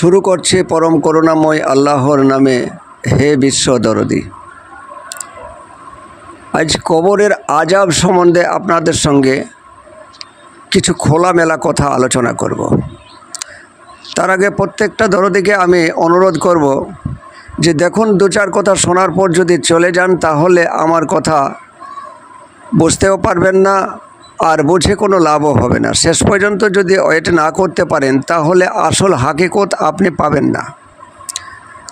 শুরু করছে পরম করুণাময় আল্লাহর নামে হে বিশ্ব দরদি। আজ কবরের আজাব সম্বন্ধে আপনাদের সঙ্গে কিছু খোলামেলা কথা আলোচনা করব। তার আগে প্রত্যেকটা দরদিকে আমি অনুরোধ করব যে দেখুন দু চার কথা শোনার পর যদি চলে যান তাহলে আমার কথা বুঝতেও পারবেন না আর বুঝে কোনো লাভও হবে না। শেষ পর্যন্ত যদি ওয়েট না করতে পারেন, তাহলে আসল হাকিকত আপনি পাবেন না।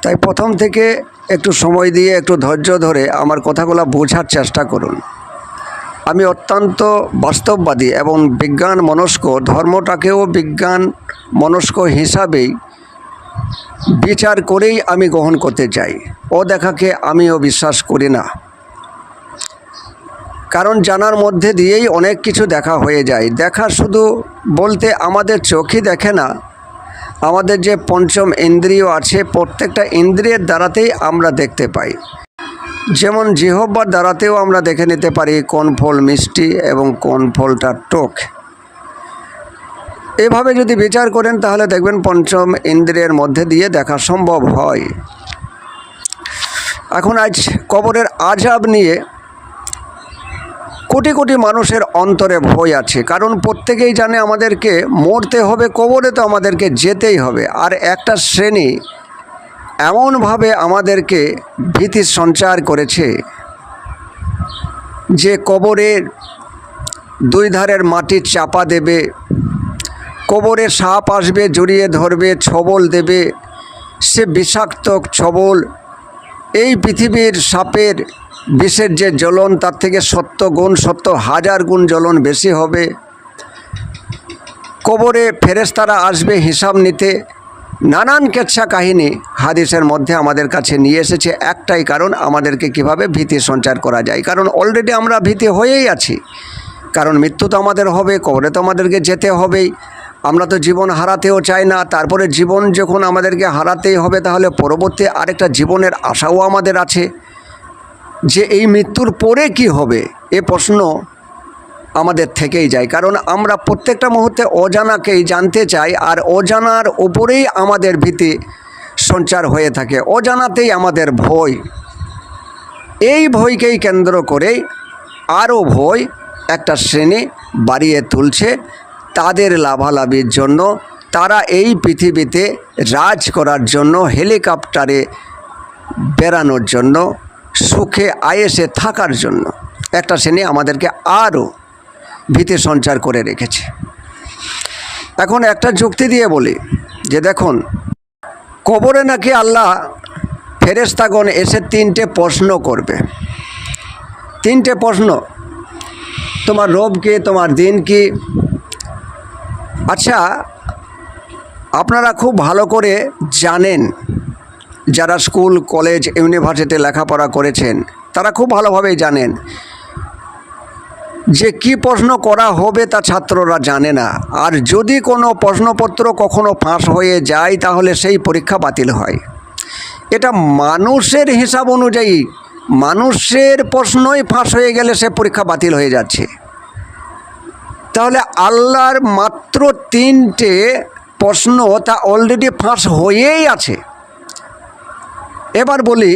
তাই প্রথম থেকে একটু সময় দিয়ে, একটু ধৈর্য ধরে আমার কথাগুলো বোঝার চেষ্টা করুন। আমি অত্যন্ত বাস্তববাদী এবং বিজ্ঞান মনস্ক, ধর্মটাকেও বিজ্ঞান মনস্ক হিসাবেই বিচার করেই আমি গ্রহণ করতে চাই। ও দেখাকে আমিও বিশ্বাস করি না। কারণ জানার মধ্যে দিয়েই অনেক কিছু দেখা হয়ে যায়। দেখা শুধু বলতে আমাদের চোখই দেখে না, আমাদের যে পঞ্চম ইন্দ্রিয় আছে, প্রত্যেকটা ইন্দ্রিয়ের দ্বারাতেই আমরা দেখতে পাই। যেমন জিহব্বার দ্বারাতেও আমরা দেখে নিতে পারি কোন ফল মিষ্টি এবং কোন ফলটা টোক। এভাবে যদি বিচার করেন, তাহলে দেখবেন পঞ্চম ইন্দ্রিয়ের মধ্যে দিয়ে দেখা সম্ভব হয়। এখন আজ কবরের আজাব নিয়ে কোটি কোটি মানুষের অন্তরে ভয় আছে। কারণ প্রত্যেকেই জানে আমাদেরকে মরতে হবে, কবরে তো আমাদেরকে যেতেই হবে। আর একটা শ্রেণি এমনভাবে আমাদেরকে ভীতি সঞ্চার করেছে যে কবরের দুই ধারের মাটি চাপা দেবে, কবরে সাপ আসবে, জড়িয়ে ধরবে, ছবল দেবে, সে বিষাক্ত ছবল, এই পৃথিবীর সাপের বিষের যে জ্বলন, তার থেকে সত্য গুণ, সত্য হাজার গুণ জ্বলন বেশি হবে। কবরে ফেরেস্তারা আসবে হিসাব নিতে। নানান কেচ্ছা কাহিনী হাদিসের মধ্যে আমাদের কাছে নিয়ে এসেছে। একটাই কারণ, আমাদেরকে কীভাবে ভীতি সঞ্চার করা যায়। কারণ অলরেডি আমরা ভীতি হয়েই আছি। কারণ মৃত্যু তো আমাদের হবে, কবরে তো আমাদেরকে যেতে হবেই। আমরা তো জীবন হারাতেও চাই না। তারপরে জীবন যখন আমাদেরকে হারাতেই হবে, তাহলে পরবর্তী আরেকটা জীবনের আশাও আমাদের আছে। যে এই মৃত্যুর পরে কি হবে? এ প্রশ্ন আমাদের থেকেই যায়। কারণ আমরা প্রত্যেকটা মুহূর্তে অজানাকেই জানতে চাই আর অজানার উপরেই আমাদের ভীতি সঞ্চার হয়ে থাকে। অজানাতেই আমাদের ভয়। এই ভয়কেই কেন্দ্র করেই আরও ভয় একটা শ্রেণি বাড়িয়ে তুলছে তাদের লাভালাভির জন্য। তারা এই পৃথিবীতে রাজ করার জন্য, হেলিকপ্টারে বেড়ানোর জন্য সুখে, আয়েসে থাকার জন্য একটা শ্রেণি আমাদেরকে আরও ভীতি সঞ্চার করে রেখেছে। এখন একটা যুক্তি দিয়ে বলি যে দেখুন, কবরে নাকি আল্লাহ ফেরেস্তাগণ এসে তিনটে প্রশ্ন করবে। তিনটে প্রশ্ন, তোমার রব কি, তোমার দিন কি? আচ্ছা আপনারা খুব ভালো করে জানেন যারা স্কুল, কলেজ ইউনিভার্সিটি লেখাপড়া করেছেন, তারা খুব ভালোভাবেই জানেন যে কি প্রশ্ন করা হবে তা ছাত্ররা জানে না। আর যদি কোনো প্রশ্নপত্র কখনো ফাঁস হয়ে যায়, তাহলে সেই পরীক্ষা বাতিল হয়। এটা মানুষের হিসাব অনুযায়ী, মানুষের প্রশ্নই ফাঁস হয়ে গেলে সে পরীক্ষা বাতিল হয়ে যাচ্ছে। তাহলে আল্লাহর মাত্র তিনটে প্রশ্ন তা অলরেডি ফাঁস হয়েই আছে। এবার বলি,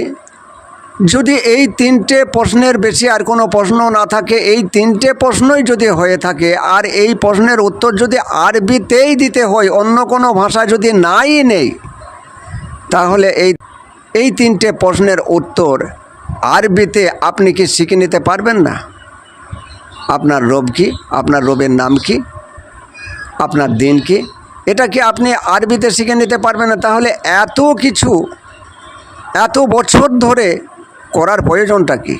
যদি এই তিনটে প্রশ্নের বেশি আর কোনো প্রশ্ন না থাকে, এই তিনটে প্রশ্নই যদি হয়ে থাকে আর এই প্রশ্নের উত্তর যদি আরবিতেই দিতে হয়, অন্য কোনো ভাষা যদি নাই নেই, তাহলে এই এই তিনটে প্রশ্নের উত্তর আরবিতে আপনি কি শিখে নিতে পারবেন না? আপনার রব কি? আপনার রবের নাম কি? আপনার দিন কি? এটা কি আপনি আরবিতে শিখে নিতে পারবেন না? তাহলে এত কিছু এত বছর ধরে করার প্রয়োজনটা কি?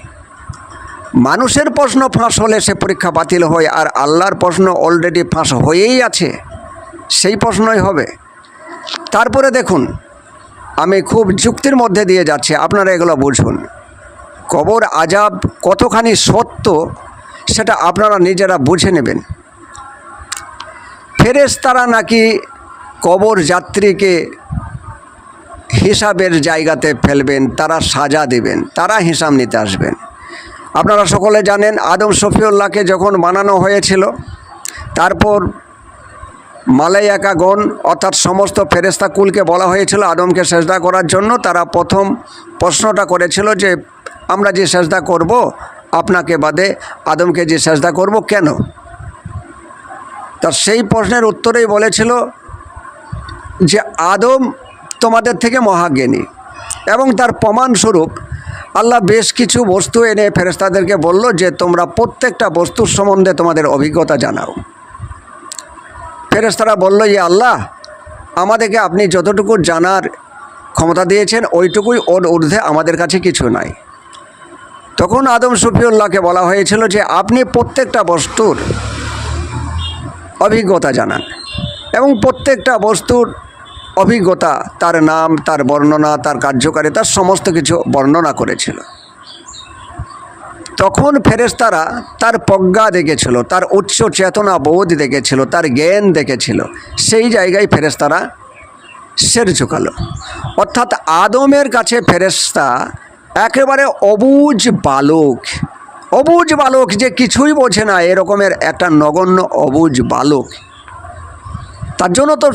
মানুষের প্রশ্ন ফাঁস হলে সে পরীক্ষা বাতিল হয় আর আল্লাহর প্রশ্ন অলরেডি ফাঁস হয়েই আছে, সেই প্রশ্নই হবে। তারপরে দেখুন, আমি খুব যুক্তির মধ্যে দিয়ে যাচ্ছি, আপনারা এগুলো বুঝুন। কবর আজাব কতখানি সত্য সেটা আপনারা নিজেরা বুঝে নেবেন। ফেরেশতারা নাকি কবর যাত্রীকে হিসাবের জায়গাতে ফেলবেন, তারা সাজা দেবেন, তারা হিসাব নিতে আসবেন। আপনারা সকলে জানেন, আদম শফিউল্লাহকে যখন বানানো হয়েছিল, তারপর মালাইয়াকা গণ অর্থাৎ সমস্ত ফেরেস্তা কুলকে বলা হয়েছিল আদমকে সেজদা করার জন্য, তারা প্রথম প্রশ্নটা করেছিল যে, আমরা যে সেজদা করব, আপনাকে বাদে আদমকে যে সেজদা করব কেন? তা সেই প্রশ্নের উত্তরেই বলেছিল যে, আদম তোমাদের থেকে মহাজ্ঞানী। এবং তার প্রমাণস্বরূপ আল্লাহ বেশ কিছু বস্তু এনে ফেরেস্তাদেরকে বলল যে, তোমরা প্রত্যেকটা বস্তুর সম্বন্ধে তোমাদের অভিজ্ঞতা জানাও। ফেরেস্তারা বলল যে আল্লাহ, আমাদেরকে আপনি যতটুকু জানার ক্ষমতা দিয়েছেন, ওইটুকুই ওর ঊর্ধ্বে আমাদের কাছে কিছু নাই। তখন আদম সুফিউল্লাহকে বলা হয়েছিল যে, আপনি প্রত্যেকটা বস্তুর অভিজ্ঞতা জানান এবং প্রত্যেকটা বস্তুর অভিজ্ঞতা, তার নাম, তার বর্ণনা, তার কার্যকারিতা সমস্ত কিছু বর্ণনা করেছিল। তখন ফেরেশতারা তার প্রজ্ঞা দেখেছিল, তার উচ্চ চেতনা বোধ দেখেছিল, তার জ্ঞান দেখেছিল। সেই জায়গায় ফেরেশতারা সের ঝুঁকালো। অর্থাৎ আদমের কাছে ফেরেশতা একেবারে অবুজ বালক। অবুজ বালক যে কিছুই বোঝে না, এরকমের একটা নগণ্য অবুজ বালক। তার জন্য তো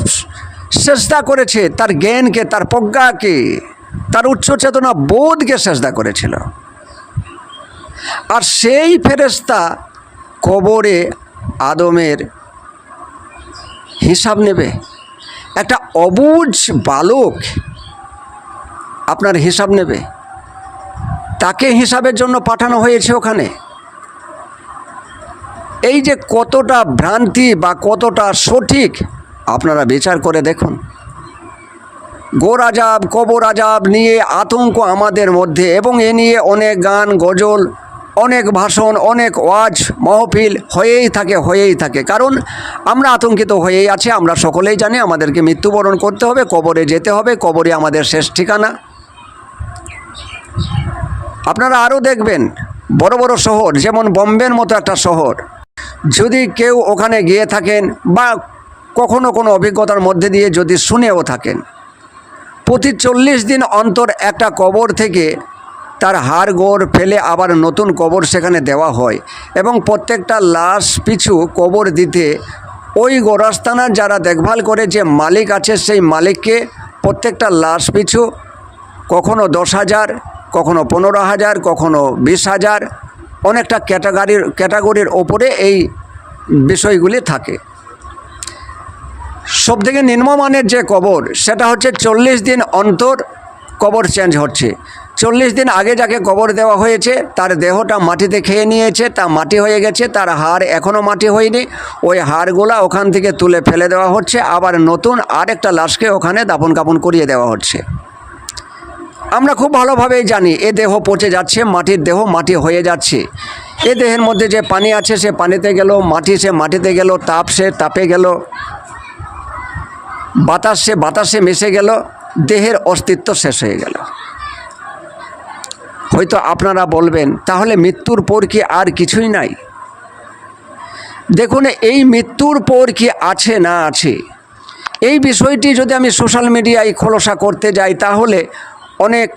চেষ্টা করেছে, তার জ্ঞানকে, তার প্রজ্ঞাকে, তার উচ্চ চেতনা বোধকে চেষ্টা করেছিল। আর সেই ফেরেস্তা কবরে আদমের হিসাব নেবে। একটা অবুজ বালক আপনার হিসাব নেবে। তাকে হিসাবের জন্য পাঠানো হয়েছে ওখানে। এই যে কতটা ভ্রান্তি বা কতটা সঠিক আপনারা বিচার করে দেখুন। গোর আজাব, কবর আজাব নিয়ে আতঙ্ক আমাদের মধ্যে এবং এ নিয়ে অনেক গান, গজল, অনেক ভাষণ, অনেক ওয়াজ, মহফিল হয়েই থাকে হয়েই থাকে। কারণ আমরা আতঙ্কিত হয়েই আছে, আমরা সকলেই জানি আমাদেরকে মৃত্যুবরণ করতে হবে, কবরে যেতে হবে কবরে আমাদের শেষ ঠিকানা। আপনারা আরও দেখবেন, বড় বড় শহর, যেমন বম্বের মতো একটা শহর। যদি কেউ ওখানে গিয়ে থাকেন বা কখনো কোনো অভিজ্ঞতার মধ্যে দিয়ে যদি শুনেও থাকেন। প্রতি চল্লিশ দিন অন্তর একটা কবর থেকে তার হাড় গোড় ফেলে আবার নতুন কবর সেখানে দেওয়া হয় এবং প্রত্যেকটা লাশ পিছু কবর দিতে ওই গোরস্থানার যারা দেখভাল করে যে মালিক আছে সেই মালিককে প্রত্যেকটা লাশ পিছু কখনো দশ হাজার, কখনো পনেরো হাজার, কখনো বিশ হাজার অনেকটা ক্যাটাগরির ক্যাটাগরির ওপরে এই বিষয়গুলি থাকে। সব থেকে নিম্নমানের যে কবর, সেটা হচ্ছে চল্লিশ দিন অন্তর কবর চেঞ্জ হচ্ছে। চল্লিশ দিন আগে যাকে কবর দেওয়া হয়েছে, তার দেহটা মাটিতে খেয়ে নিয়েছে, তা মাটি হয়ে গেছে, তার হাড় এখনও মাটি হয়নি। ওই হাড়গুলা ওখান থেকে তুলে ফেলে দেওয়া হচ্ছে, আবার নতুন আরেকটা লাশকে ওখানে দাপন কাপন করিয়ে দেওয়া হচ্ছে। আমরা খুব ভালোভাবেই জানি, এ দেহ পচে যাচ্ছে, মাটির দেহ মাটি হয়ে যাচ্ছে। এ দেহের মধ্যে যে পানি আছে, সে পানিতে গেল, মাটি সে মাটিতে গেল, তাপ সে তাপে গেল। বাতাস, বাতাসে মিশে গেল, দেহের অস্তিত্ব শেষ হয়ে গেল। হয়তো আপনারা বলবেন, তাহলে মৃত্যুর পর কি আর কিছুই নাই? দেখুন, এই মৃত্যুর পর কি আছে না আছে? এই বিষয়টি যদি আমি সোশ্যাল মিডিয়ায় খোলসা করতে যাই, তাহলে অনেক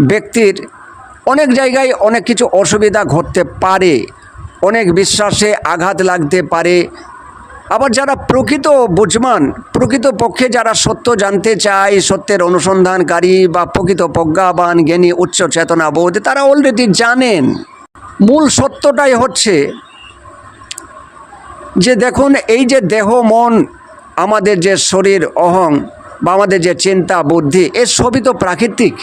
ব্যক্তির অনেক জায়গায় অনেক কিছু অসুবিধা ঘটতে পারে। অনেক বিশ্বাসে আঘাত লাগতে পারে আবার যারা প্রকৃত বুঝমান, প্রকৃত পক্ষে যারা সত্য জানতে চায়, সত্যের অনুসন্ধানকারী বা প্রকৃত প্রজ্ঞাবান, জ্ঞানী, উচ্চ চেতনা বোধ, তারা অলরেডি জানেন। মূল সত্যটাই হচ্ছে যে দেখুন, এই যে দেহ, মন, আমাদের যে শরীর, অহং বা আমাদের যে চিন্তা, বুদ্ধি, এ সবই তো প্রাকৃতিক।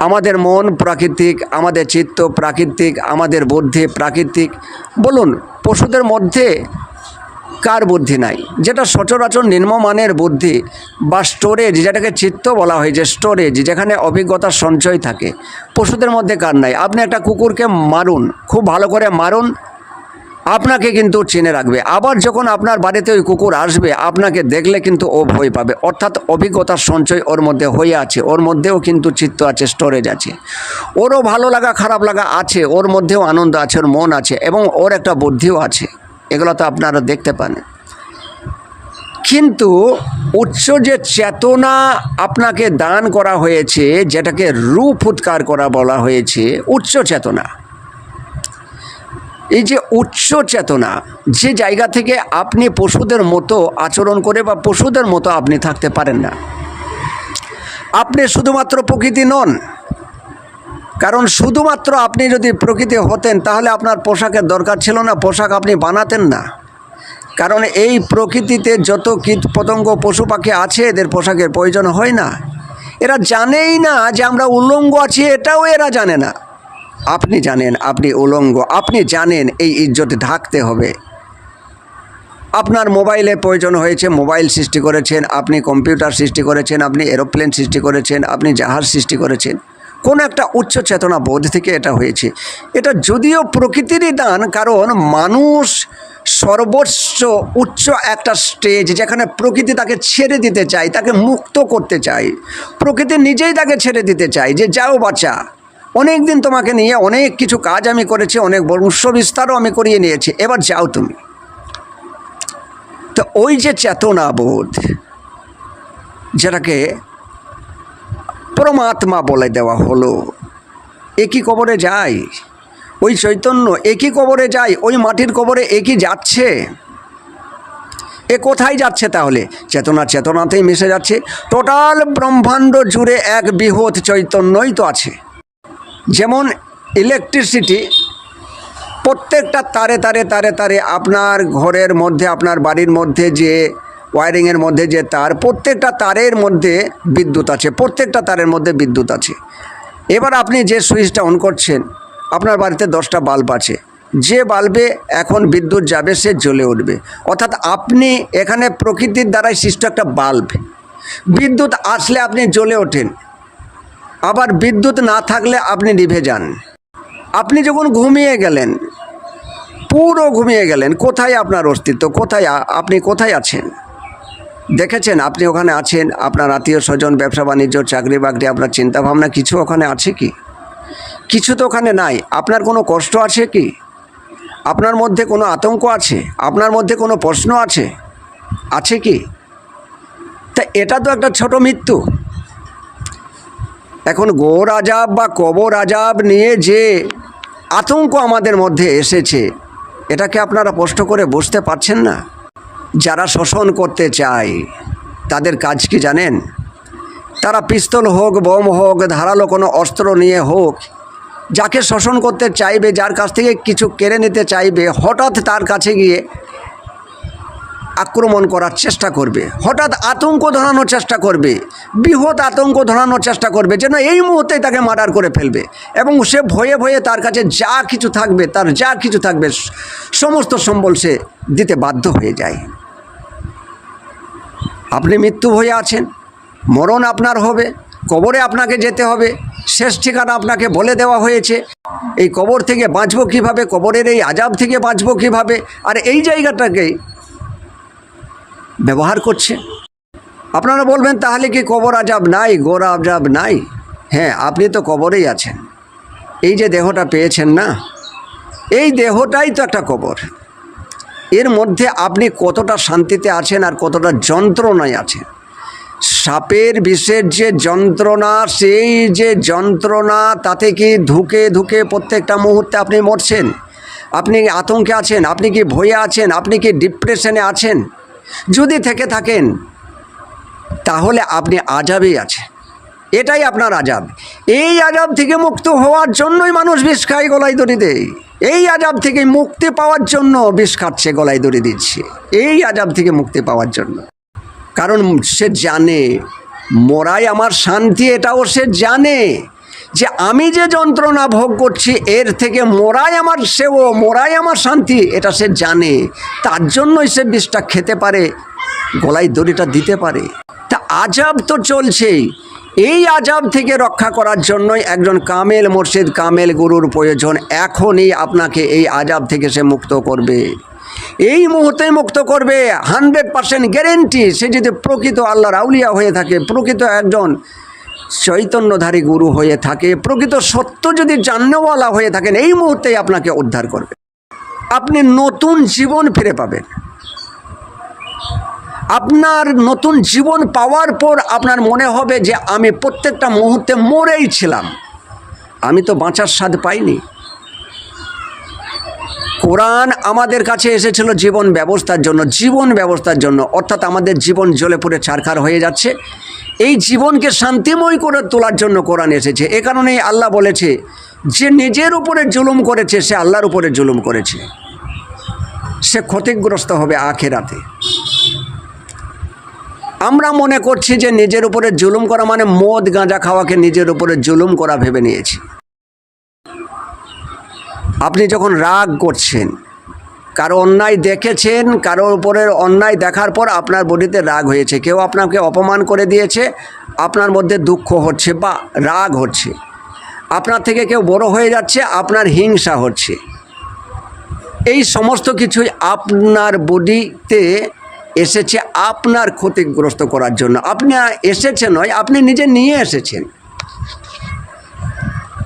আমাদের মন প্রাকৃতিক, আমাদের চিত্ত প্রাকৃতিক, আমাদের বুদ্ধি প্রাকৃতিক। বলুন, পশুদের মধ্যে কার বুদ্ধি নাই? যেটা সচরাচর নিম্নমানের বুদ্ধি বা স্টোরেজ যেটাকে চিত্ত বলা হয়, যে স্টোরেজ যেখানে অভিজ্ঞতার সঞ্চয় থাকে, পশুদের মধ্যে কার নাই? আপনি একটা কুকুরকে মারুন, খুব ভালো করে মারুন আপনাকে কিন্তু চিনে রাখবে। আবার যখন আপনার বাড়িতে ওই কুকুর আসবে, আপনাকে দেখলে কিন্তু ও ভয় পাবে। অর্থাৎ অভিজ্ঞতার সঞ্চয় ওর মধ্যে হয়ে আছে, ওর মধ্যেও কিন্তু চিত্ত আছে স্টোরেজ আছে। ওরও ভালো লাগা, খারাপ লাগা আছে, ওর মধ্যেও আনন্দ আছে, ওর মন আছে, এবং ওর একটা বুদ্ধিও আছে। এগুলো তো আপনারা দেখতে পান। কিন্তু উচ্চ যে চেতনা আপনাকে দান করা হয়েছে, যেটাকে রূপ উৎকার করা বলা হয়েছে, উচ্চ চেতনা। এই যে উচ্চ চেতনা, যে জায়গা থেকে আপনি পশুদের মতো আচরণ করে বা পশুদের মতো আপনি থাকতে পারেন না। আপনি শুধুমাত্র প্রকৃতি নন, কারণ শুধুমাত্র আপনি যদি প্রকৃতি হতেন, তাহলে আপনার পোশাকের দরকার ছিল না, পোশাক আপনি বানাতেন না। কারণ এই প্রকৃতিতে যত কীট পতঙ্গ, পশু পাখি আছে, এদের পোশাকের প্রয়োজন হয় না। এরা জানেই না যে আমরা উলঙ্গ আছি, এটাও এরা জানে না। আপনি জানেন, আপনি উলঙ্গ, আপনি জানেন এই ইজ্জত ঢাকতে হবে। আপনার মোবাইলে প্রয়োজন হয়েছে, মোবাইল সৃষ্টি করেছেন, আপনি কম্পিউটার সৃষ্টি করেছেন, আপনি এরোপ্লেন সৃষ্টি করেছেন, আপনি জাহাজ সৃষ্টি করেছেন। কোনো একটা উচ্চ চেতনা বোধ থেকে এটা হয়েছে। এটা যদিও প্রকৃতিরই দান, কারণ মানুষ সর্বোচ্চ উচ্চ একটা স্টেজ যেখানে প্রকৃতি তাকে ছেড়ে দিতে চায়, তাকে মুক্ত করতে চায়। প্রকৃতি নিজেই তাকে ছেড়ে দিতে চায় যে যাও বাচ্চা অনেক দিন তোমাকে নিয়ে অনেক কিছু কাজ আমি করেছি, অনেক বংশ বিস্তারও আমি করিয়ে নিয়েছি। এবার যাও তুমি। তো ওই যে চেতনা বোধ যেটাকে পরমাত্মা বলে দেওয়া হলো একই কবরে যায়? ওই চৈতন্য একই কবরে যায়? ওই মাটির কবরে একই যাচ্ছে? এ কোথায় যাচ্ছে তাহলে? চেতনা চেতনাতেই মিশে যাচ্ছে। টোটাল ব্রহ্মাণ্ড জুড়ে এক বৃহৎ চৈতন্যই তো আছে। যেমন ইলেকট্রিসিটি প্রত্যেকটা তারে তারে তারে তারে আপনার ঘরের মধ্যে, আপনার বাড়ির মধ্যে যে ওয়ারিংয়ের মধ্যে যে তার, প্রত্যেকটা তারের মধ্যে বিদ্যুৎ আছে, প্রত্যেকটা তারের মধ্যে বিদ্যুৎ আছে। এবার আপনি যে সুইচটা অন করছেন, আপনার বাড়িতে দশটা বাল্ব আছে। যে বাল্বে এখন বিদ্যুৎ যাবে, সে জ্বলে উঠবে। অর্থাৎ আপনি এখানে প্রকৃতির দ্বারাই সৃষ্ট একটা বাল্ব। বিদ্যুৎ আসলে আপনি জ্বলে ওঠেন। আবার বিদ্যুৎ না থাকলে আপনি নিভে যান। আপনি যখন ঘুমিয়ে গেলেন, পুরো ঘুমিয়ে গেলেন, কোথায় আপনার অস্তিত্ব? কোথায় আপনি কোথায় আছেন? দেখেছেন আপনি ওখানে আছেন, আপনার আত্মীয় স্বজন, ব্যবসা, বাণিজ্য, চাকরি, বাকরি, আপনার চিন্তাভাবনা, কিছু ওখানে আছে কি? কিছু তো ওখানে নাই। আপনার কোনো কষ্ট আছে কি? আপনার মধ্যে কোনো আতঙ্ক আছে? আপনার মধ্যে কোনো প্রশ্ন আছে? আছে কি? তা এটা তো একটা ছোট মৃত্যু। এখন গোর আজাব বা কবর আজাব নিয়ে যে আতঙ্ক আমাদের মধ্যে এসেছে, এটাকে আপনারা স্পষ্ট করে বুঝতে পারছেন না। যারা শোষণ করতে চায়, তাদের কাজ কি জানেন? তারা পিস্তল হোক, বোম হোক, ধারালো কোনো অস্ত্র নিয়ে হোক, যাকে শোষণ করতে চাইবে, যার কাছ থেকে কিছু কেড়ে নিতে চাইবে, হঠাৎ তার কাছে গিয়ে আক্রমণ করার চেষ্টা করবে। হঠাৎ আতঙ্ক ধরানোর চেষ্টা করবে। বৃহৎ আতঙ্ক ধরানোর চেষ্টা করবে যেন এই মুহূর্তেই তাকে মার্ডার করে ফেলবে এবং সে ভয়ে ভয়ে তার কাছে যা কিছু থাকবে, তার যা কিছু থাকবে, সমস্ত সম্বল সে দিতে বাধ্য হয়ে যায়। আপনি মৃত্যু হয়ে আছেন, মরণ আপনার হবে, কবরে আপনাকে যেতে হবে, শেষ ঠিকানা আপনাকে বলে দেওয়া হয়েছে। এই কবর থেকে বাঁচবো কীভাবে, কবরের এই আজাব থেকে বাঁচবো কীভাবে, আর এই জায়গাটাকেই ব্যবহার করছে। আপনারা বলবেন, তাহলে কি কবর আজাব নাই? গোর আজাব নাই? হ্যাঁ আপনি তো কবরেই আছেন। এই যে দেহটা পেয়েছেন না, এই দেহটাই তো একটা কবর। এর মধ্যে আপনি কতটা শান্তিতে আছেন আর কতটা যন্ত্রণায় আছেন? সাপের বিষের যে যন্ত্রণা, সেই যে যন্ত্রণা, তাতে কি ধুকে ধুকে প্রত্যেকটা মুহূর্তে আপনি মরছেন? আপনি আতঙ্কে আছেন? আপনি কি ভয়ে আছেন? আপনি কি ডিপ্রেশনে আছেন? যদি থেকে থাকেন, তাহলে আপনি আজাবেই আছেন এটাই আপনার আজাব। এই আজাব থেকে মুক্ত হওয়ার জন্যই মানুষ বিষ খায় গলায় দড়ি দেয়। এই আজাব থেকে মুক্তি পাওয়ার জন্য বিষ খাচ্ছে, গলায় দড়ি দিচ্ছে। এই আজাব থেকে মুক্তি পাওয়ার জন্য। কারণ সে জানে, মরাই আমার শান্তি, এটাও সে জানে। যে আমি যে যন্ত্রণা ভোগ করছি, এর থেকে মোরাই আমার সেও মোরাই আমার শান্তি, এটা সে জানে। তার জন্যই সে বিষটা খেতে পারে, গলায় দড়িটা দিতে পারে। তা আজাব তো চলছেই। এই আজাব থেকে রক্ষা করার জন্যই একজন কামেল মুর্শিদ, কামেল গুরুর প্রয়োজন এখনই আপনাকে এই আজাব থেকে সে মুক্ত করবে। এই মুহূর্তে মুক্ত করবে, হান্ড্রেড পার্সেন্ট গ্যারেন্টি। সে যদি প্রকৃত আল্লাহর আউলিয়া হয়ে থাকে, প্রকৃত একজন চৈতন্যধারী গুরু হয়ে থাকে, প্রকৃত সত্য যদি জান্নওয়ালা হয়ে থাকেন, এই মুহূর্তেই আপনাকে উদ্ধার করবে। আপনি নতুন জীবন ফিরে পাবেন। আপনার নতুন জীবন পাওয়ার পর আপনার মনে হবে যে, আমি প্রত্যেকটা মুহূর্তে মরেই ছিলাম। আমি তো বাঁচার স্বাদ পাইনি। কোরআন আমাদের কাছে এসেছিল জীবন ব্যবস্থার জন্য, জীবন ব্যবস্থার জন্য। অর্থাৎ আমাদের জীবন জ্বলে পড়ে ছারখার হয়ে যাচ্ছে। এই জীবনকে শান্তিময় করে তোলার জন্য কোরআন এসেছে। এ কারণেই আল্লাহ বলেছে, যে নিজের উপরে জুলুম করেছে, সে আল্লাহর উপরে জুলুম করেছে। সে ক্ষতিগ্রস্ত হবে আখেরাতে। আমরা মনে করছি যে নিজের উপরে জুলুম করা মানে মদ, গাঁজা খাওয়াকে নিজের উপরে জুলুম করা ভেবে নিয়েছি। আপনি যখন রাগ করছেন কারও অন্যায় দেখেছেন কারোর উপরের অন্যায় দেখার পর আপনার বডিতে রাগ হয়েছে। কেউ আপনাকে অপমান করে দিয়েছে, আপনার মধ্যে দুঃখ হচ্ছে বা রাগ হচ্ছে। আপনার থেকে কেউ বড় হয়ে যাচ্ছে, আপনার হিংসা হচ্ছে। এই সমস্ত কিছুই আপনার বডিতে এসেছে আপনার ক্ষতিগ্রস্ত করার জন্য। আপনি এসেছে নয়, আপনি নিজে নিয়ে এসেছেন।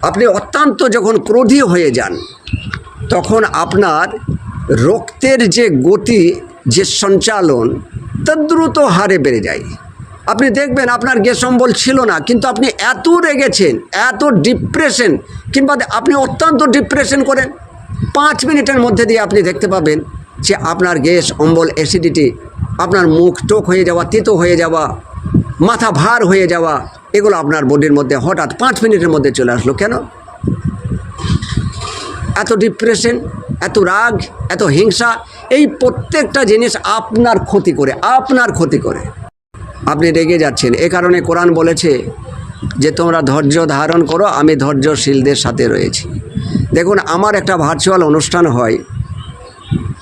আপনি অত্যন্ত যখন ক্রোধী হয়ে যান তখন আপনার রক্তের যে গতি, যে সঞ্চালন, তা দ্রুত হারে বেড়ে যায়। আপনি দেখবেন আপনার গ্যাস অম্বল ছিল না, কিন্তু আপনি এত রেগেছেন, এত ডিপ্রেশন কিংবা আপনি অত্যন্ত ডিপ্রেশন করেন। পাঁচ মিনিটের মধ্যে দিয়ে আপনি দেখতে পাবেন যে আপনার গ্যাস অম্বল অ্যাসিডিটি আপনার মুখ টোক হয়ে যাওয়া, তিতো হয়ে যাওয়া, মাথা ভার হয়ে যাওয়া, এগুলো আপনার বডির মধ্যে হঠাৎ পাঁচ মিনিটের মধ্যে চলে আসলো। কেন? এত ডিপ্রেশন এত রাগ, এত হিংসা, এই প্রত্যেকটা জিনিস আপনার ক্ষতি করে, আপনার ক্ষতি করে। আপনি রেগে যাচ্ছেন। এ কারণে কোরআন বলেছে যে, তোমরা ধৈর্য ধারণ করো, আমি ধৈর্যশীলদের সাথে রয়েছি। দেখুন, আমার একটা ভার্চুয়াল অনুষ্ঠান হয়।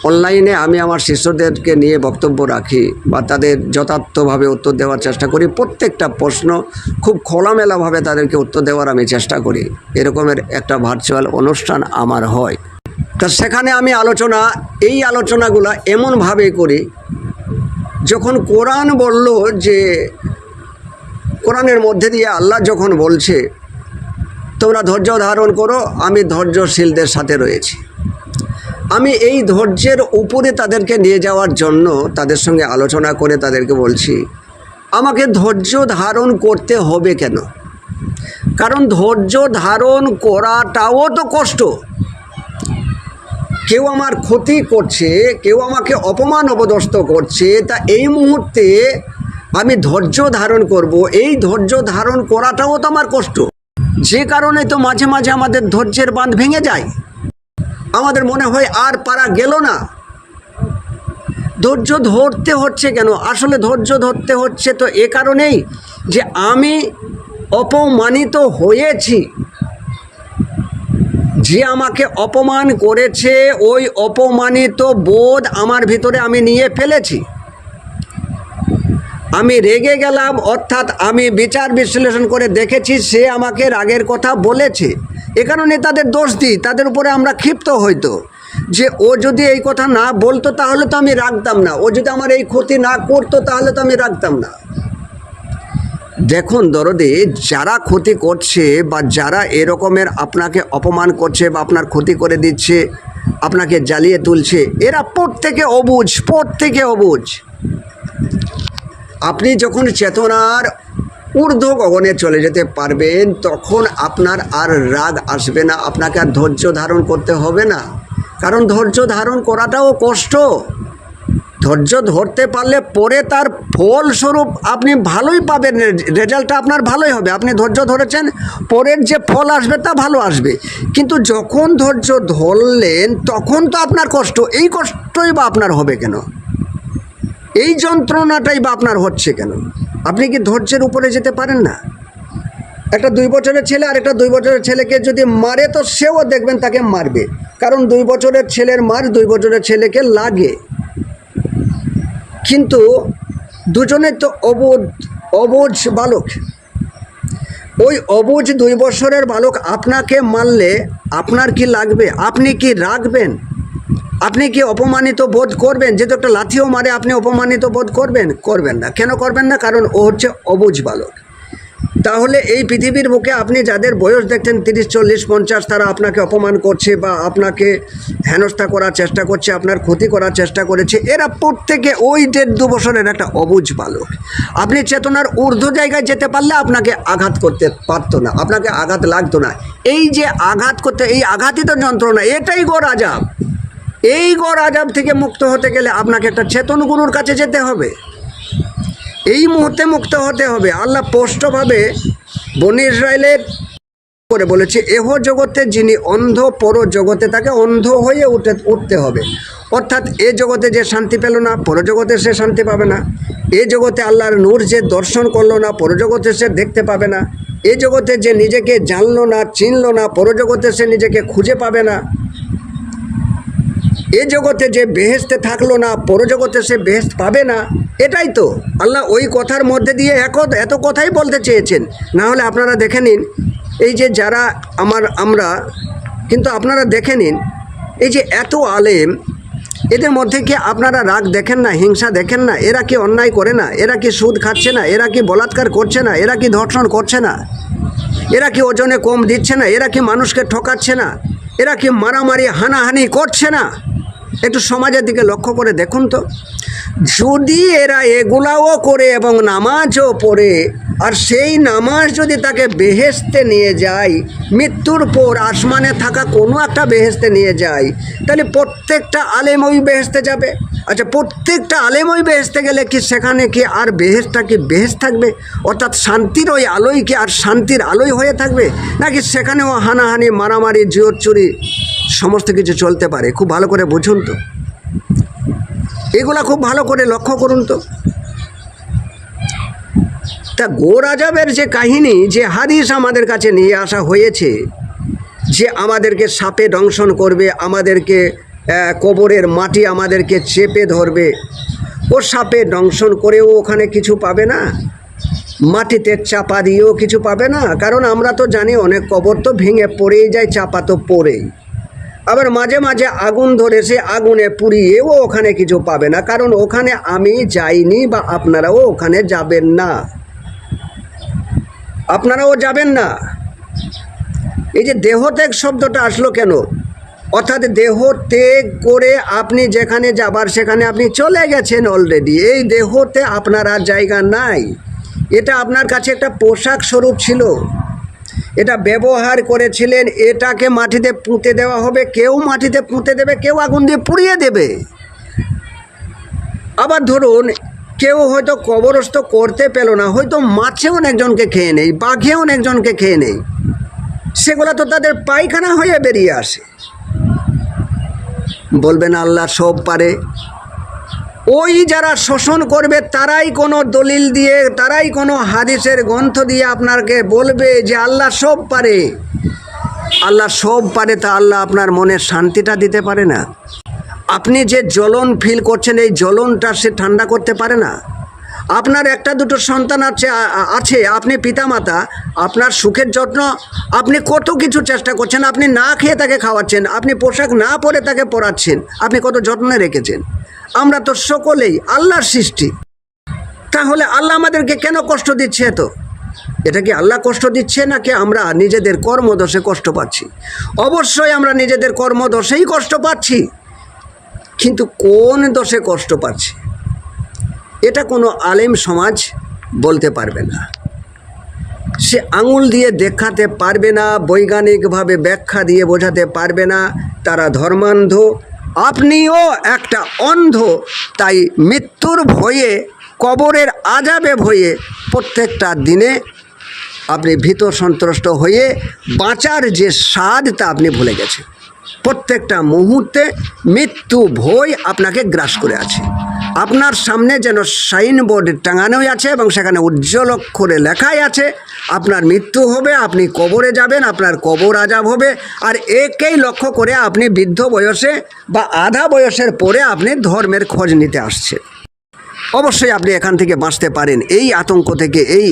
অনলাইনে আমি আমার শিষ্যদেরকে নিয়ে বক্তব্য রাখি বা তাদের যথার্থভাবে উত্তর দেওয়ার চেষ্টা করি। প্রত্যেকটা প্রশ্ন খুব খোলামেলাভাবে তাদেরকে উত্তর দেওয়ার আমি চেষ্টা করি। এরকমের একটা ভার্চুয়াল অনুষ্ঠান আমার হয়। তা সেখানে আমি আলোচনা, এই আলোচনাগুলো এমনভাবে করি, যখন কোরআন বলল যে, কোরআনের মধ্যে দিয়ে আল্লাহ যখন বলছে, তোমরা ধৈর্য ধারণ করো, আমি ধৈর্যশীলদের সাথে রয়েছি। আমি এই ধৈর্যের উপরে তাদেরকে নিয়ে যাওয়ার জন্য তাদের সঙ্গে আলোচনা করে তাদেরকে বলছি, আমাকে ধৈর্য ধারণ করতে হবে কেন? কারণ ধৈর্য ধারণ করাটাও তো কষ্ট। কেউ আমার ক্ষতি করছে, কেউ আমাকে অপমান অপদস্থ করছে, তা এই মুহূর্তে আমি ধৈর্য ধারণ করব, এই ধৈর্য ধারণ করাটাও তো আমার কষ্ট। যে কারণে তো মাঝে মাঝে আমাদের ধৈর্যের বাঁধ ভেঙে যায়। আমাদের মনে হয় আর পারা গেল না। ধৈর্য ধরতে হচ্ছে কেন? আসলে ধৈর্য ধরতে হচ্ছে তো এ কারণেই যে আমি অপমানিত হয়েছি। যে আমাকে অপমান করেছে, ওই অপমানিত বোধ আমার ভিতরে আমি নিয়ে ফেলেছি। আমি রেগে গেলাম, অর্থাৎ আমি বিচার বিশ্লেষণ করে দেখেছি, সে আমাকে রাগের কথা বলেছে। এ কারণে তাদের দোষ দিই, তাদের উপরে আমরা ক্ষিপ্ত হইতো। যে ও যদি এই কথা না বলতো, তাহলে তো আমি রাখতাম না। ও যদি আমার এই ক্ষতি না করতো, তাহলে তো আমি রাখতাম না। দেখুন দরদে, যারা ক্ষতি করছে বা যারা এরকমের আপনাকে অপমান করছে বা আপনার ক্ষতি করে দিচ্ছে, আপনাকে জ্বালিয়ে তুলছে, এরা প্রত্যেকে অবুঝ থেকে অবুঝ আপনি যখন চেতনার ঊর্ধ্ব গগনে চলে যেতে পারবেন, তখন আপনার আর রাগ আসবে না, আপনাকে আর ধৈর্য ধারণ করতে হবে না। কারণ ধৈর্য ধারণ করাটাও কষ্ট। ধৈর্য ধরতে পারলে পরে তার ফলস্বরূপ আপনি ভালোই পাবেন রেজাল্টটা আপনার ভালোই হবে। আপনি ধৈর্য ধরেছেন, পরের যে ফল আসবে তা ভালো আসবে। কিন্তু যখন ধৈর্য ধরলেন, তখন তো আপনার কষ্ট। এই কষ্টই বা আপনার হবে কেন? এই যন্ত্রণাটাই বা আপনার হচ্ছে কেন? আপনি কি ধৈর্যের উপরে যেতে পারেন না? একটা দুই বছরের ছেলে আর একটা দুই বছরের ছেলেকে যদি মারে, তো সেও দেখবেন তাকে মারবে। কারণ দুই বছরের ছেলের মার দুই বছরের ছেলেকে লাগে। কিন্তু দুজনে তো অবোধ অবোঝ বালক। ওই অবুঝ দুই বছরের বালক আপনাকে মারলে আপনার কি লাগবে? আপনি কি রাখবেন? আপনি কি অপমানিত বোধ করবেন? যেহেতু একটা লাথিও মারে, আপনি অপমানিত বোধ করবেন? করবেন না। কেন করবেন না? কারণ ও হচ্ছে অবুঝ বালক। তাহলে এই পৃথিবীর বুকে আপনি যাদের বয়স দেখছেন, তিরিশ, চল্লিশ, পঞ্চাশ, তারা আপনাকে অপমান করছে বা আপনাকে হেনস্থা করার চেষ্টা করছে, আপনার ক্ষতি করার চেষ্টা করেছে, এরা প্রত্যেকে ওই দেড় দু বছরের একটা অবুঝ বালক। আপনি চেতনার ঊর্ধ্ব জায়গায় যেতে পারলে আপনাকে আঘাত করতে পারতো না, আপনাকে আঘাত লাগতো না। এই যে আঘাত করতে, এই আঘাতিত যন্ত্রণা, এটাই গো রাজা। এই গড় আজাব থেকে মুক্ত হতে গেলে আপনাকে একটা চেতন গুরুর কাছে যেতে হবে। এই মুহূর্তে মুক্ত হতে হবে। আল্লাহ স্পষ্টভাবে বনি ইসরায়েলের করে বলেছে, এহ জগতে যিনি অন্ধ, পর জগতে তাকে অন্ধ হয়ে উঠে, উঠতে হবে। অর্থাৎ এ জগতে যে শান্তি পেল না পরজগতে সে শান্তি পাবে না। এ জগতে আল্লাহর নূর যে দর্শন করল না পরজগতে সে দেখতে পাবে না। এ জগতে যে নিজেকে জানলো না, চিনল না পরজগতে সে নিজেকে খুঁজে পাবে না। এ জগতে যে বেহেস্তে থাকল না, পরজগতে সে বেহেস্ত পাবে না, এটাই তো। আল্লাহ ওই কথার মধ্যে দিয়ে এক এত কথাই বলতে চেয়েছেন। না হলে আপনারা দেখে নিন, এই যে যারা আমার, আমরা, কিন্তু আপনারা দেখে নিন, এই যে এত আলেম, এদের মধ্যে কি আপনারা রাগ দেখেন না, হিংসা দেখেন না? এরা কি অন্যায় করে না? এরা কি সুদ খাচ্ছে না? এরা কি বলাৎকার করছে না? এরা কি ধর্ষণ করছে না? এরা কি ওজনে কম দিচ্ছে না? এরা কি মানুষকে ঠকাচ্ছে না? এরা কি মারামারি, হানাহানি করছে না? একটু সমাজের দিকে লক্ষ্য করে দেখুন তো। যদি এরা এগুলাও করে এবং নামাজও পড়ে, আর সেই নামাজ যদি তাকে বেহেস্তে নিয়ে যায়, মৃত্যুর পর আসমানে থাকা কোনো একটা বেহেস্তে নিয়ে যায়, তাহলে প্রত্যেকটা আলেম ওই বেহেস্তে যাবে। আচ্ছা প্রত্যেকটা আলেম ওই বেহেস্তে গেলে কি সেখানে কি আর বেহেস্টটা কি বেহেস থাকবে? অর্থাৎ শান্তির ওই আলোই কি আর শান্তির আলোই হয়ে থাকবে? নাকি সেখানেও হানাহানি, মারামারি জিওর চুরি সমস্ত কিছু চলতে পারে। খুব ভালো করে বুঝুন তো। এগুলা খুব ভালো করে লক্ষ্য করুন তো। তা গোর আজবের যে কাহিনী, যে হাদিস আমাদের কাছে নিয়ে আসা হয়েছে, যে আমাদেরকে সাপে দংশন করবে, আমাদেরকে কবরের মাটি আমাদেরকে চেপে ধরবে, ও সাপে দংশন করেও ওখানে কিছু পাবে না। মাটিতে চাপা দিয়েও কিছু পাবে না। কারণ আমরা তো জানি অনেক কবর তো ভেঙে পড়েই যায়, চাপা তো পড়েই। আবার মাঝে মাঝে আগুন ধরে সে আগুনে পুড়িয়েও ওখানে কিছু পাবে না, কারণ ওখানে আমি যাইনি বা আপনারাও ওখানে যাবেন না। আপনারাও যাবেন না। এই যে দেহত্যাগ শব্দটা আসলো কেন? অর্থাৎ দেহ ত্যাগ করে আপনি যেখানে যাবার, সেখানে আপনি চলে গেছেন অলরেডি এই দেহতে আপনার আর জায়গা নাই। এটা আপনার কাছে একটা পোশাক স্বরূপ ছিল। এটা ব্যবহার করেছিলেন, এটাকে মাটিতে পুঁতে দেওয়া হবে, কেউ মাটিতে পুঁতে দেবে, কেউ আগুন দিয়ে পুড়িয়ে দেবে। আবার ধরুন, কেউ হয়তো কবরস্থ করতে পেল না, হয়তো মাছে অনেকজনকে খেয়ে নেই বাঘে অনেকজনকে খেয়ে নেই। সেগুলো তো তাদের পায়খানা হয়ে বেরিয়ে আসে। বলবেন আল্লাহ সব পারে। ওই যারা শোষণ করবে, তারাই কোনো দলিল দিয়ে, তারাই কোনো হাদিসের গ্রন্থ দিয়ে আপনাকে বলবে যে আল্লাহ সব পারে। আল্লাহ সব পারে তা আল্লাহ আপনার মনের শান্তিটা দিতে পারে না। আপনি যে জ্বলন ফিল করছেন, এই জ্বলনটা সে ঠান্ডা করতে পারে না। আপনার একটা দুটো সন্তান আছে আছে, আপনি পিতামাতা, আপনার সুখের যত্ন, আপনি কত কিছু চেষ্টা করছেন, আপনি না খেয়ে তাকে খাওয়াচ্ছেন, আপনি পোশাক না পরে তাকে পরাচ্ছেন, আপনি কত যত্নে রেখেছেন। আমরা তো সকলেই আল্লাহর সৃষ্টি। তাহলে আল্লাহ আমাদেরকে কেন কষ্ট দিচ্ছে এত? এটা কি আল্লাহ কষ্ট দিচ্ছে নাকি আমরা নিজেদের কর্মদোষে কষ্ট পাচ্ছি? অবশ্যই আমরা নিজেদের কর্মদোষেই কষ্ট পাচ্ছি, কিন্তু কোন দোষে কষ্ট পাচ্ছি? এটা কোনো আলেম সমাজ বলতে পারবে না। সে আঙুল দিয়ে দেখাতে পারবে না, বৈজ্ঞানিকভাবে ব্যাখ্যা দিয়ে বোঝাতে পারবে না, তারা ধর্মান্ধ। আপনিও একটা অন্ধ, তাই মৃত্যুর ভয়ে, কবরের আজাবে ভয়ে প্রত্যেকটা দিনে আপনি ভীত সন্ত্রস্ত হয়ে বাঁচার যে স্বাদ তা আপনি ভুলে গেছেন। প্রত্যেকটা মুহূর্তে মৃত্যু ভয় আপনাকে গ্রাস করে আছে। আপনার সামনে যেন সাইনবোর্ড টাঙানোই আছে এবং সেখানে উজ্জ্বল অক্ষরে লেখাই আছে, আপনার মৃত্যু হবে, আপনি কবরে যাবেন, আপনার কবর আজাব হবে, আর একেই লক্ষ্য করে আপনি বৃদ্ধ বয়সে বা আধা বয়সের পরে আপনি ধর্মের খোঁজ নিতে আসছে অবশ্যই আপনি এখান থেকে বাঁচতে পারেন, এই আতঙ্ক থেকে, এই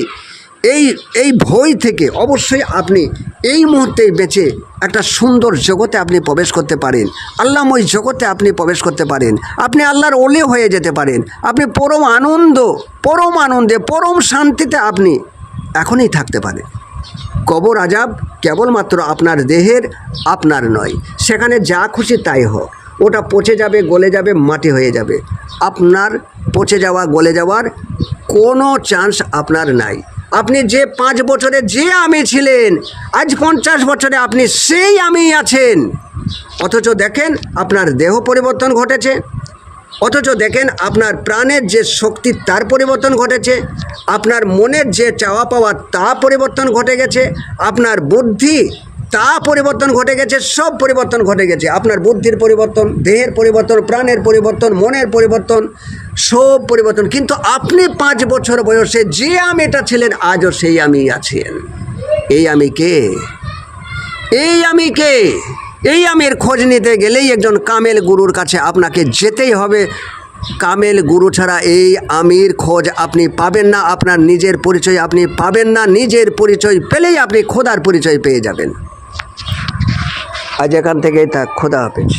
এই এই ভয় থেকে অবশ্যই আপনি এই মুহূর্তে বেঁচে একটা সুন্দর জগতে আপনি প্রবেশ করতে পারেন। আল্লাহময় জগতে আপনি প্রবেশ করতে পারেন। আপনি আল্লাহর ওলে হয়ে যেতে পারেন। আপনি পরম আনন্দ, পরম আনন্দে, পরম শান্তিতে আপনি এখনই থাকতে পারেন। কবর আজাব কেবলমাত্র আপনার দেহের, আপনার নয়। সেখানে যা খুশি তাই হোক। ওটা পচে যাবে, গলে যাবে, মাটি হয়ে যাবে। আপনার পচে যাওয়া, গলে যাওয়ার কোনো চান্স আপনার নাই। আপনি যে পাঁচ বছরে যে আমি ছিলেন, আজ পঞ্চাশ বছরে আপনি সেই আমি আছেন। অথচ দেখেন আপনার দেহ পরিবর্তন ঘটেছে। অথচ দেখেন আপনার প্রাণের যে শক্তি তার পরিবর্তন ঘটেছে। আপনার মনের যে চাওয়া পাওয়া তা পরিবর্তন ঘটে গেছে। আপনার বুদ্ধি তা পরিবর্তন ঘটে গেছে, সব পরিবর্তন ঘটে গেছে। আপনার বুদ্ধির পরিবর্তন, দেহের পরিবর্তন, প্রাণের পরিবর্তন, মনের পরিবর্তন, সব পরিবর্তন। কিন্তু আপনি পাঁচ বছর বয়সে যে আমিটা ছিলেন, আজও সেই আমি আছেন এই আমি কে? এই আমি কে? এই আমের খোঁজ নিতে গেলেই একজন কামেল গুরুর কাছে আপনাকে যেতেই হবে। কামেল গুরু ছাড়া এই আমির খোঁজ আপনি পাবেন না। আপনার নিজের পরিচয় আপনি পাবেন না। নিজের পরিচয় পেলেই আপনি খোদার পরিচয় পেয়ে যাবেন। আজ এখান থেকেই তা খোদা হাফেজ।